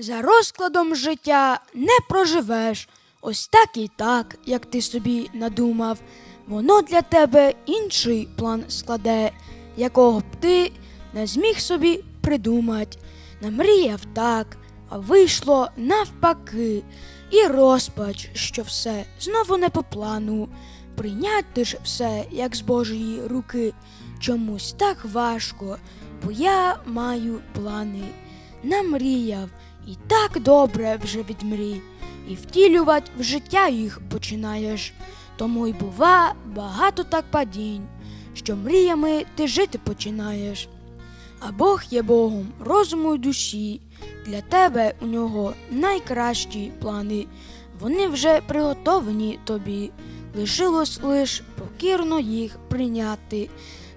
За розкладом життя не проживеш. Ось так і так, як ти собі надумав. Воно для тебе інший план складе, якого б ти не зміг собі придумать. Намріяв так, а вийшло навпаки. І розпач, що все знову не по плану. Прийняти ж все, як з Божої руки, чомусь так важко, бо я маю плани. Намріяв і так добре вже від мрій, і втілювать в життя їх починаєш. Тому й бува багато так падінь, що мріями ти жити починаєш. А Бог є Богом розуму й душі. Для тебе у нього найкращі плани. Вони вже приготовані тобі. Лишилось лиш покірно їх прийняти.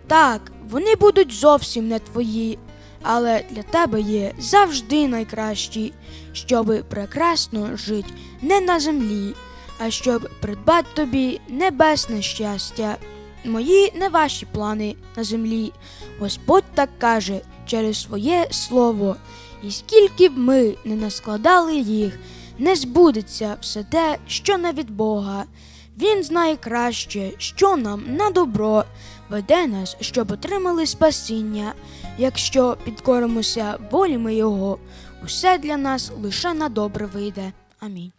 Так, вони будуть зовсім не твої, але для тебе є завжди найкращі, щоби прекрасно жить не на землі, а щоб придбати тобі небесне щастя. Мої не ваші плани на землі. Господь так каже через своє слово. І скільки б ми не наскладали їх, не збудеться все те, що не від Бога. Він знає краще, що нам на добро веде нас, щоб отримали спасіння. Якщо підкоримося волі ми Його, усе для нас лише на добре вийде. Амінь.